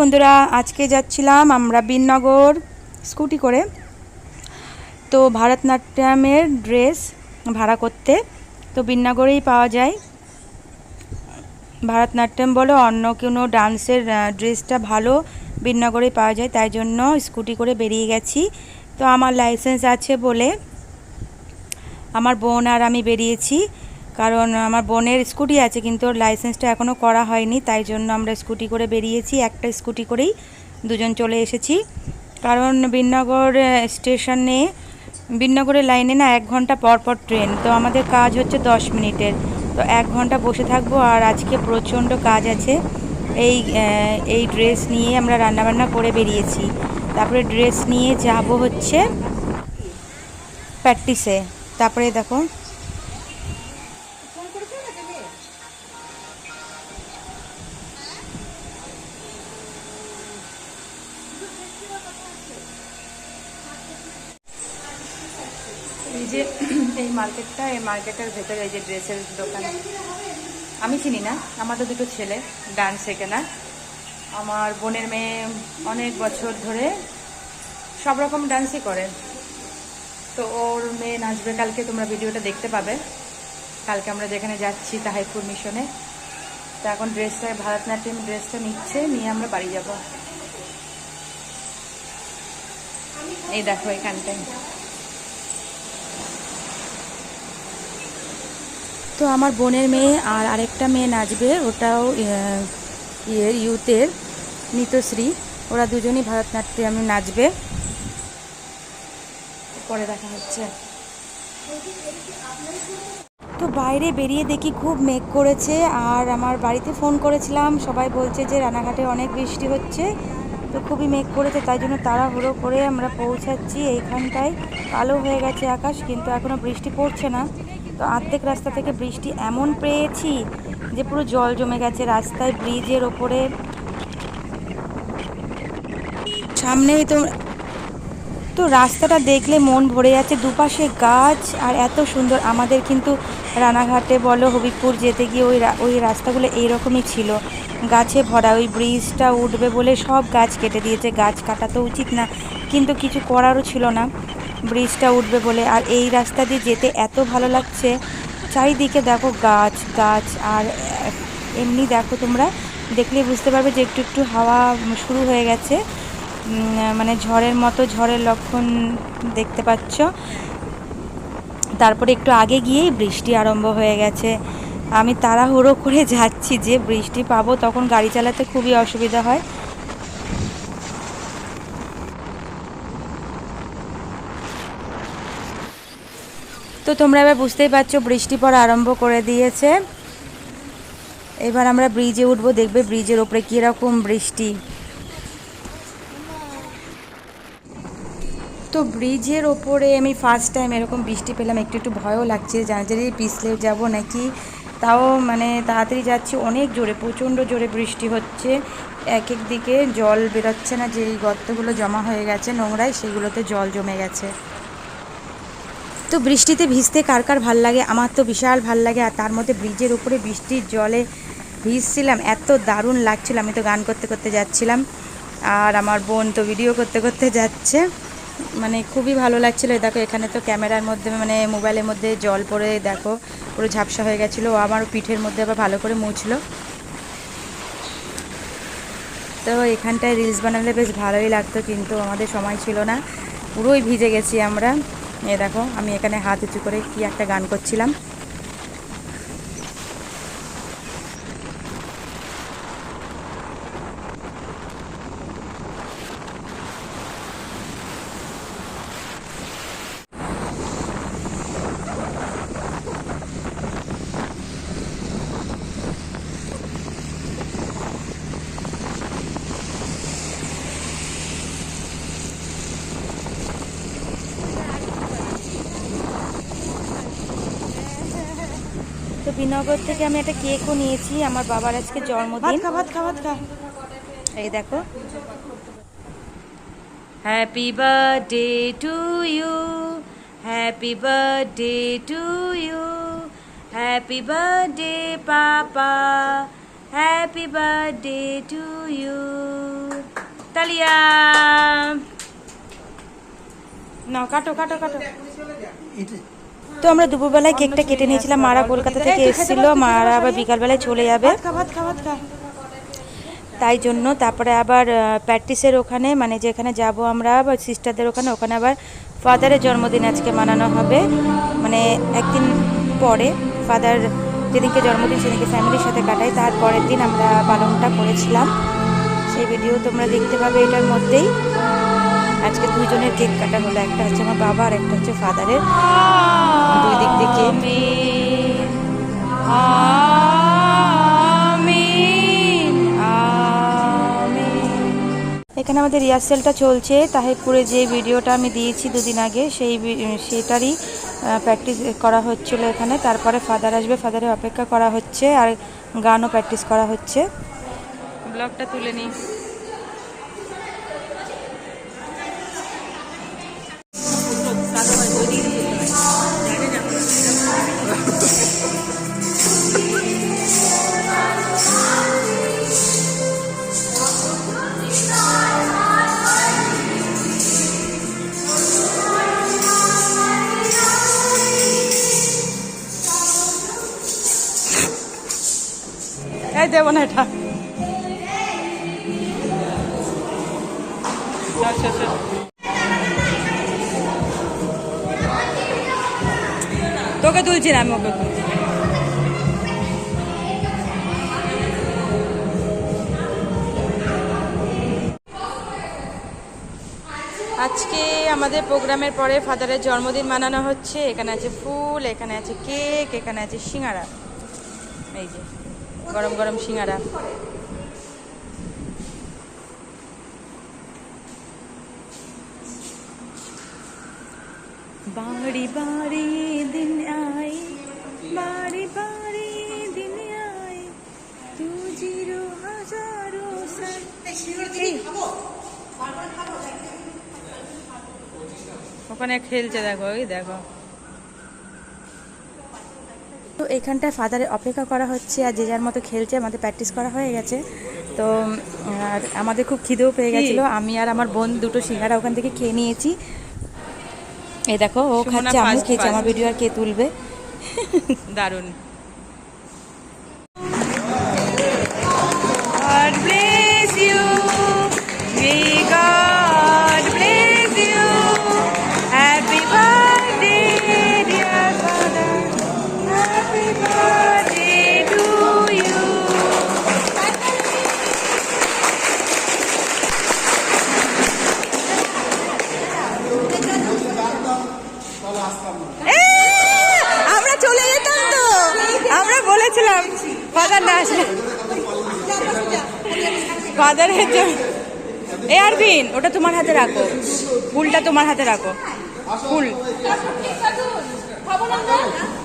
বন্ধুরা, আজকে যাচ্ছিলাম আমরা বিননগর স্কুটি করে। তো ভারতনাট্যমের ড্রেস ভাড়া করতে। তো বিননগরেই পাওয়া যায়। ভারতনাট্যম বলো, অন্য কোনো ডান্সের ড্রেসটা ভালো বিননগরেই পাওয়া যায়, তাই জন্য স্কুটি করে বেরিয়ে গেছি। তো আমার লাইসেন্স আছে বলে আমার বোন আর আমি বেরিয়েছি। কারণ আমার বোনের স্কুটি আছে কিন্তু ওর লাইসেন্সটা এখনও করা হয়নি, তাই জন্য আমরা স্কুটি করে বেরিয়েছি, একটা স্কুটি করেই দুজন চলে এসেছি। কারণ বিননগর স্টেশনে বিননগরের লাইনে না এক ঘণ্টা পর পর ট্রেন, তো আমাদের কাজ হচ্ছে দশ মিনিটের। তো এক ঘণ্টা বসে থাকব আর আজকে প্রচণ্ড কাজ আছে। এই এই ড্রেস নিয়ে আমরা রান্নাবান্না করে বেরিয়েছি। তারপরে ড্রেস নিয়ে যাব হচ্ছে প্র্যাকটিসে। তারপরে দেখো যে এই মার্কেটটা, এই মার্কেটের ভেতরে এই যে ড্রেসের দোকান। আমি চিনি না, আমাদের দুটো ছেলে, ডান্স শেখে না আমার বোনের মেয়ে অনেক বছর ধরে সব রকম ডান্সই করে। তো ওর মেয়ে নাচবে, কালকে তোমরা ভিডিওটা দেখতে পাবে। কালকে আমরা যেখানে যাচ্ছি তাহাইপুর মিশনে। তো এখন ড্রেসটা, ভারতনাট্যম ড্রেসটা নিচ্ছে, নিয়ে আমরা বাড়ি যাব। এই দেখো এখানটায়। তো আমার বোনের মেয়ে আর আরেকটা মেয়ে নাচবে, ওটাও ইয়ে ইউথের, নিতশ্রী। ওরা দুজনই ভারতনাট্যম নাচবে। পরে দেখা হচ্ছে। তো বাইরে বেরিয়ে দেখি খুব মেঘ করেছে, আর আমার বাড়িতে ফোন করেছিলাম। সবাই বলছে যে রানাঘাটে অনেক বৃষ্টি হচ্ছে, তো খুবই মেঘ করেছে, তাই জন্য তাড়াহুড়ো করে আমরা পৌঁছাচ্ছি। এইখানটায় কালো হয়ে গেছে আকাশ, কিন্তু এখনও বৃষ্টি পড়ছে না। তো আর্ধেক রাস্তা থেকে বৃষ্টি এমন পেয়েছি যে পুরো জল জমে গেছে রাস্তায় ব্রিজের ওপরে। সামনেই তো তো রাস্তাটা দেখলে মন ভরে যাচ্ছে, দুপাশে গাছ আর এত সুন্দর। আমাদের কিন্তু রানাঘাটে বলো, হবিবপুর যেতে গিয়ে ওই ওই রাস্তাগুলো এইরকমই ছিল। গাছে ভরা ওই ব্রিজটা উঠবে বলে সব গাছ কেটে দিয়েছে, গাছ কাটা তো উচিত না, কিন্তু কিছু করারও ছিল না। ব্রিজটা উঠবে বলে। আর এই রাস্তা দিয়ে যেতে এত ভালো লাগছে। চারিদিকে দেখো গাছ গাছ, আর এমনি দেখো তোমরা দেখলে বুঝতে পারবে যে একটু একটু হাওয়া শুরু হয়ে গেছে। মানে ঝড়ের মতো, ঝড়ের লক্ষণ দেখতে পাচ্ছ। তারপরে একটু আগে গিয়েই বৃষ্টি আরম্ভ হয়ে গেছে। আমি তাড়াহুড়ো করে যাচ্ছি যে বৃষ্টি পাবো, তখন গাড়ি চালাতে খুবই অসুবিধা হয়। তো তোমরা এবার বুঝতেই পারছ, বৃষ্টি পড়া আরম্ভ করে দিয়েছে। এবার আমরা ব্রিজে উঠবো, দেখবে ব্রিজের ওপরে কীরকম বৃষ্টি। তো ব্রিজের ওপরে আমি ফার্স্ট টাইম এরকম বৃষ্টি পেলাম, একটু একটু ভয়ও লাগছে জানাজারি পিছলে যাব নাকি। তাও মানে তাড়াতাড়ি যাচ্ছি, অনেক জোরে, প্রচণ্ড জোরে বৃষ্টি হচ্ছে। এক এক দিকে জল বেরোচ্ছে না, যেই গর্তগুলো জমা হয়ে গেছে নোংরায়, সেগুলোতে জল জমে গেছে। তো বৃষ্টিতে ভিজতে কার কার ভালো লাগে? আমার তো বিশাল ভালো লাগে। আর তার মধ্যে ব্রিজের উপরে বৃষ্টির জলে ভিজছিলাম। এত দারুণ লাগছিল। আমি তো গান করতে করতে যাচ্ছিলাম। আর আমার বোন তো ভিডিও করতে করতে যাচ্ছে। মানে খুবই ভালো লাগছিল। দেখো, এখানে তো ক্যামেরার মধ্যে মানে মোবাইলের মধ্যে জল পড়ে, দেখো, পুরো ঝাপসা হয়ে গেছিল। ও আমার পিঠের মধ্যে আবার ভালো করে মুছলো। তো এখানটায় রিলস বানালে বেশ ভালোই লাগতো, কিন্তু আমাদের সময় ছিল না। পুরোই ভিজে গেছি আমরা। এ দেখো আমি এখানে হাত উঁচু করে কি একটা গান করছিলাম। বিনগর থেকে আমি একটা কেকও নিয়েছি আমার বাবার আজকে জন্মদিন। ভাত খা ভাত খা এই দেখো। Happy birthday to you happy birthday to you happy birthday papa happy birthday to you Dalia নাও কাটো কাটো কাটো। তো আমরা দুপুরবেলায় কেকটা কেটে নিয়েছিলাম মারা কলকাতা থেকে এসেছিল মারা আবার বিকালবেলায় চলে যাবে। তাই জন্য তারপরে আবার প্র্যাকটিসের ওখানে মানে যেখানে যাব আমরা বা সিস্টারদের ওখানে ওখানে আবার ফাদারের জন্মদিন আজকে মানানো হবে। মানে একদিন পরে ফাদার যেদিনকে জন্মদিন সেদিনকে ফ্যামিলির সাথে কাটাই। তার পরের দিন আমরা পালনটা করেছিলাম। সেই ভিডিও তোমরা দেখতে পাবে এটার মধ্যেই। আজকে দুইজনের কেক কাটা হলো। একটা হচ্ছে আমার বাবা আর একটা হচ্ছে ফাদারের। দুই দিক থেকে এখানে আমাদের রিহার্সেলটা চলছে। তাহিরপুরে যে ভিডিওটা আমি দিয়েছি দুদিন আগে, সেই সেটারই প্র্যাকটিস করা হচ্ছিল এখানে। তারপরে ফাদার আসবে ফাদারের অপেক্ষা করা হচ্ছে, আর গানও প্র্যাকটিস করা হচ্ছে। ব্লগটা তুলে নিই। দেবো না এটা। আচ্ছা আচ্ছা তোকে তুলছি না, আমি ওকে আজকে আমাদের প্রোগ্রামের পরে ফাদারের জন্মদিন মানানো হচ্ছে। এখানে আছে ফুল, এখানে আছে কেক, এখানে আছে সিঙ্গারা। এই যে। গরম গরম সিঙ্গারা। বাড়ি বাড়ি দিন আই বাড়ি বাড়ি দিন আই তু জিরো হাজারো ওখানে খেলছে দেখো ওই দেখো। তো এখানটায় ফাদারের অপেক্ষা করা হচ্ছে আর যে যার মতো খেলছে আমাদের প্র্যাকটিস করা হয়ে গেছে। তো আর আমাদের খুব খিদেও পেয়ে গেছিল। আমি আর আমার বোন দুটো সিঙ্গারা ওখান থেকে খেয়ে নিয়েছি। এই দেখো ও খাচ্ছে আমি খেয়েছি আমার ভিডিও আর কে তুলবে? দারুণ। God আমরা চলে যেতাম তো। আমরা বলেছিলাম ফাদার না আসলে ফাদারের জন্য। এ, আরবিন, ওটা তোমার হাতে রাখো। ফুলটা তোমার হাতে রাখো। ফুল।